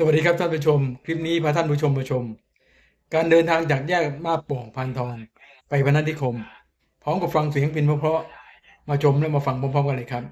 สวัสดีครับท่านผู้ชม คลิปนี้พาท่านผู้ชมมาชม การเดินทางจากแยกมาบป่งพานทอง ไปพนัสนิคม พร้อมกับฟังเสียงเพลงเพราะๆมาชมและมาฟังพร้อมๆกันเลยครับ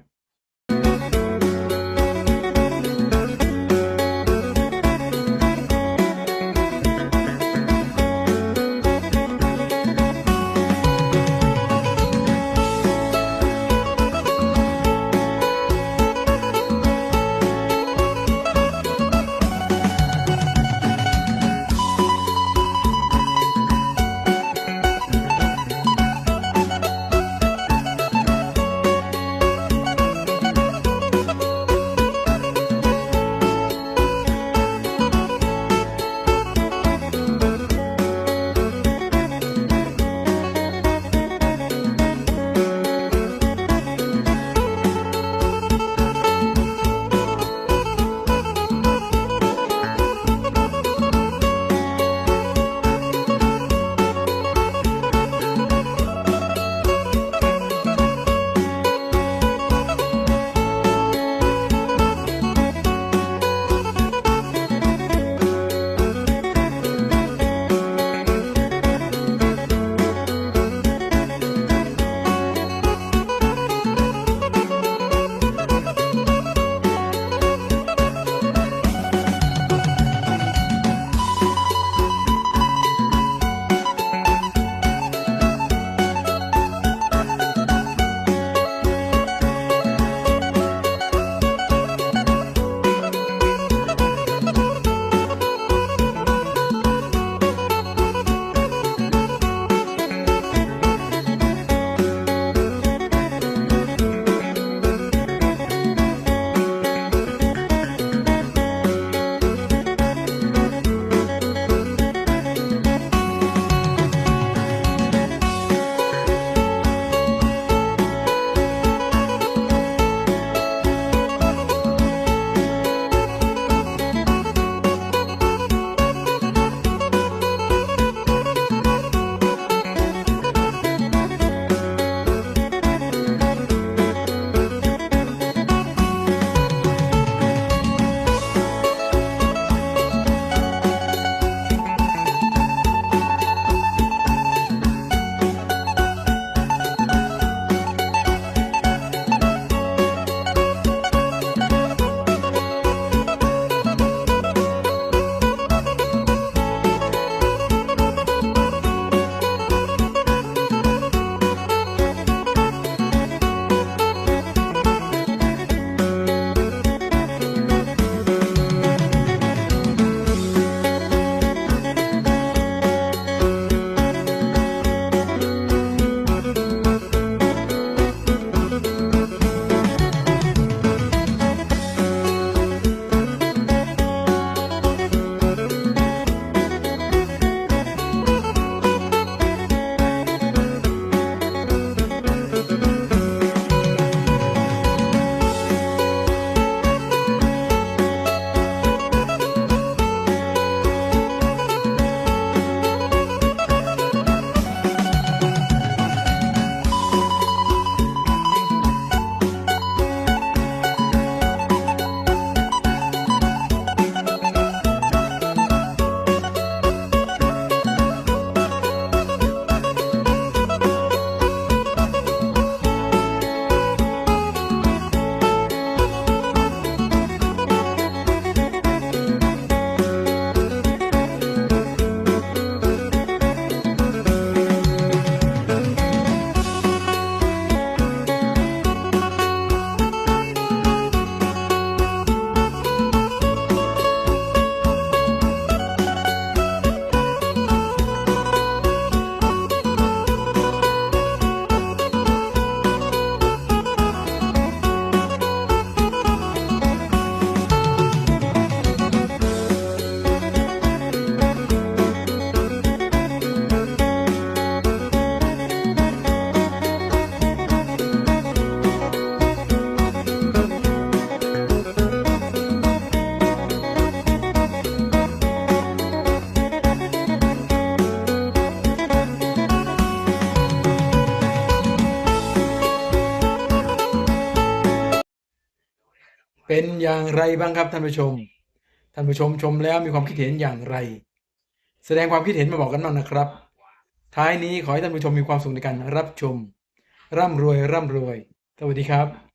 เป็นอย่างไรบ้างครับท่านผู้ชม ท่านผู้ชมชมแล้วมีความคิดเห็นอย่างไร แสดงความคิดเห็นมาบอกกันบ้างนะครับ ท้ายนี้ขอให้ท่านผู้ชมมีความสุขในการรับชม ร่ำรวยร่ำรวย สวัสดีครับ